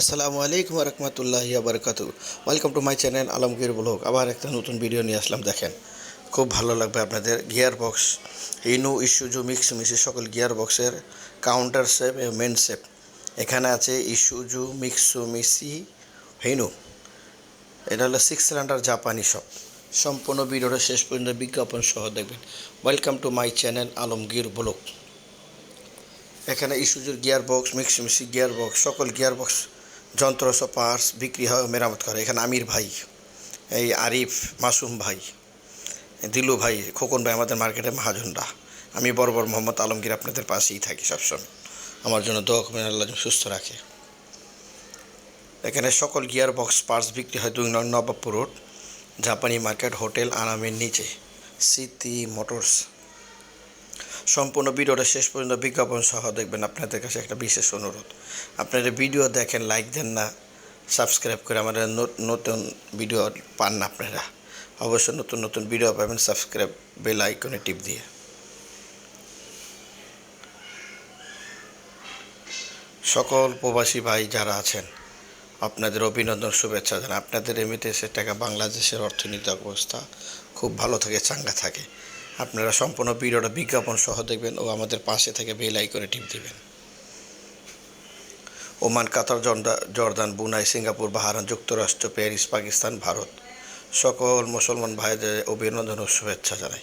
আসসালামু আলাইকুম রহমতুল্লাহ বারকাত welcome to my channel Alamgir vlog আবার একটা নতুন ভিডিও নিয়ে আসলাম, দেখেন। খুব ভালো লাগবে আপনাদের। গিয়ার বক্স ইনু ইস্যুজু মিক্স মিশি সকল গিয়ার বক্সের কাউন্টার শেপ এবং মেন শেপ এখানে আছে ইস্যুজু মিক্সু মিসি হেনু এটা হলো সিক্স সিলিন্ডার জাপানি শপ সম্পূর্ণ ভিডিওটা শেষ পর্যন্ত বিজ্ঞাপন সহ দেখবেন। Welcome to my channel Alamgir vlog এখানে ইস্যুজুর gear box Mitsubishi gear box সকল গিয়ার বক্স যন্ত্র সব পার্টস বিক্রি হয় মেরামত করে। এখানে আমির ভাই, এই আরিফ মাসুম ভাই, দিলু ভাই, খোকন ভাই আমাদের মার্কেটে মহাজনরা। আমি বরাবর মোহাম্মদ আলমগীর আপনাদের পাশেই থাকি সবসময়। আমার জন্য দোয়া করবেন, আল্লাহ সুস্থ রাখে। এখানে সকল গিয়ার বক্স পার্টস বিক্রি হয় দুই নয় নবাবপুর রোড, জাপানি মার্কেট হোটেল আনামের নিচে। সিটি মোটরস সম্পূর্ণ ভিডিওটা শেষ পর্যন্ত বিজ্ঞাপন সহ দেখবেন। আপনাদের কাছে একটা বিশেষ অনুরোধ। আপনারা ভিডিও দেখেন লাইক দেন না সাবস্ক্রাইব করে আমাদের নতুন ভিডিও পান না আপনারা। অবশ্যই নতুন নতুন ভিডিও পাবেন সাবস্ক্রাইব বেল আইকনে টিপ দিয়ে। সকল প্রবাসী ভাই যারা আছেন, আপনাদের অভিনন্দন, শুভেচ্ছা জানাই। আপনাদের এমনিতে সে টাকা বাংলাদেশের অর্থনৈতিক অবস্থা খুব ভালো থাকে, চাঙ্গা থাকে। আপনারা সম্পূর্ণ ভিডিওটা বিজ্ঞাপন সহ দেখবেন ও আমাদের পাশে থেকে বেলাই করে টিপ দিবেন। ওমান, কাতার জর্দা- জর্দান, বুনাই, সিঙ্গাপুর বাহারান যুক্তরাষ্ট্র, প্যারিস, পাকিস্তান, ভারত। সকল মুসলমান ভাইদের অভিনন্দন ও শুভেচ্ছা জানাই।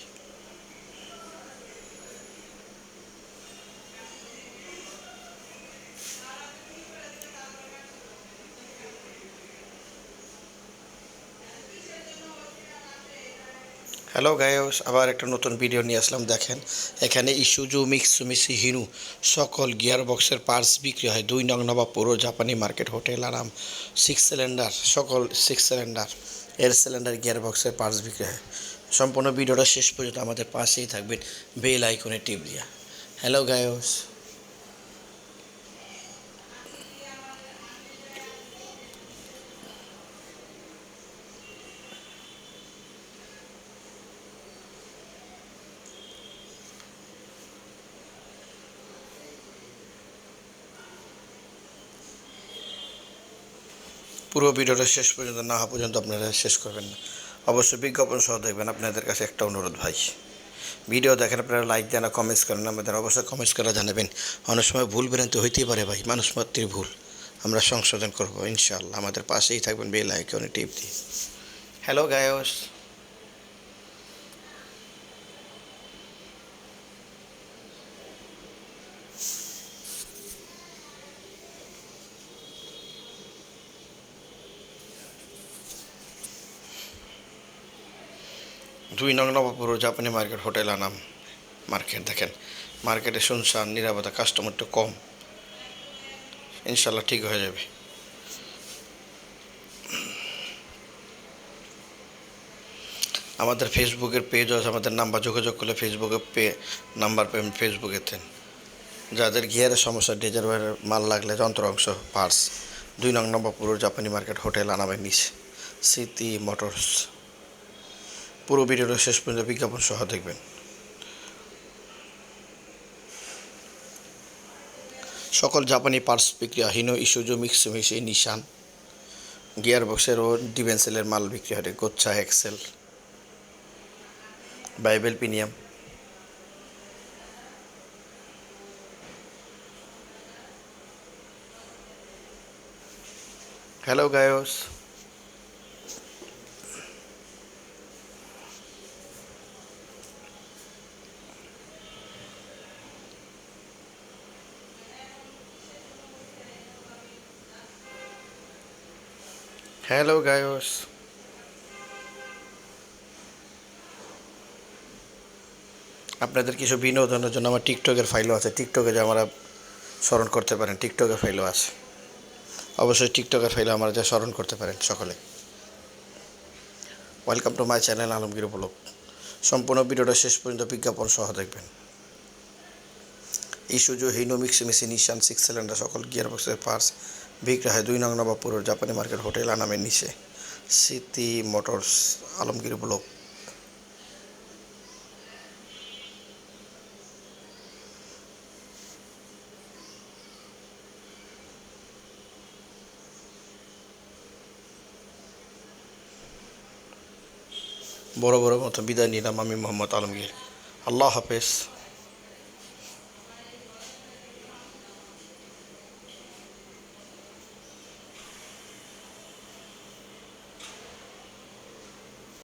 হ্যালো গায়স আবার একটা নতুন ভিডিও নিয়ে আসলাম, দেখেন। এখানে ইস্যুজু মিক্স মিসি হিনু সকল গিয়ার বক্সের পার্টস বিক্রি হয়। দুই নং নবাব পুরো জাপানি মার্কেট হোটেল আরাম সিক্স সিলিন্ডার সকল সিক্স সিলিন্ডার এর সিলিন্ডার গিয়ার বক্সের পার্টস বিক্রি হয়। সম্পূর্ণ ভিডিওটা শেষ পর্যন্ত আমাদের পাশেই থাকবেন বেল আইকনে টিপ দিয়া। হ্যালো গায়স পুরো ভিডিওটা শেষ পর্যন্ত না হওয়া পর্যন্ত আপনারা শেষ করবেন না। অবশ্যই বিজ্ঞাপন সহ দেখবেন। আপনাদের কাছে একটা অনুরোধ ভাই। ভিডিও দেখেন, আপনারা লাইক দেন আর কমেন্টস করেন আমাদের অবশ্যই কমেন্টস করে জানাবেন। অনেক সময় ভুল ভ্রান্তি হইতেই পারে ভাই, মানুষ মাত্রই ভুল। আমরা সংশোধন করব, ইনশাআল্লাহ। আমাদের পাশেই থাকবেন বেল আইকনে টিপ দিয়ে। হ্যালো গায়স দুই নং নবাবপুর জাপানি মার্কেট হোটেল আনাম মার্কেট, দেখেন। মার্কেটে শুনশান, নিরাপত্তা কাস্টমারটা কম। ইনশাল্লাহ ঠিক হয়ে যাবে। আমাদের ফেসবুকের পেজ আছে, আমাদের নাম্বার যোগাযোগ করলে ফেসবুকে পে, নাম্বার পেমেন্ট ফেসবুকে দেন যাদের গিয়ারের সমস্যা, ডেজার মাল লাগলে যন্ত্র অংশ পার্স দুই নং নম্বর পুরো জাপানি মার্কেট হোটেল আনাবে নিচে। City motors. পুরো ভিডিওটা শেষ পর্যন্ত বিজ্ঞাপন সহ দেখবেন। সকল জাপানি পার্টস বিক্রি হয় হিনো মিক্স মিশি নিশান গিয়ার বক্সের ও ডিভেন্সেলের মাল বিক্রি হয়, গোচ্ছা, axle, Bible premium hello guys. Hello guys আপনাদের কিছু বিনোদনের জন্য আমার টিকটকের ফাইলও আছে। টিকটকে যে আমরা স্মরণ করতে পারেন টিকটকের ফাইলও আছে। অবশ্যই টিকটকের ফাইলও আমরা যা স্মরণ করতে পারেন সকলে। Welcome to my channel Alamgir vlog সম্পূর্ণ ভিডিওটা শেষ পর্যন্ত বিজ্ঞাপন সহ দেখবেন। Isuzu Hino Mitsubishi Nissan six cylinder সকল গিয়ার বক্সের পার্টস বিক্রি হয়। দুই নং নবাবপুরের জাপানি মার্কেট হোটেল আনামের নিচে। City motors Alamgir vlog. বড় বড় মতো বিদায় নিলাম আমি মোহাম্মদ আলমগীর। আল্লাহ হাফেজ।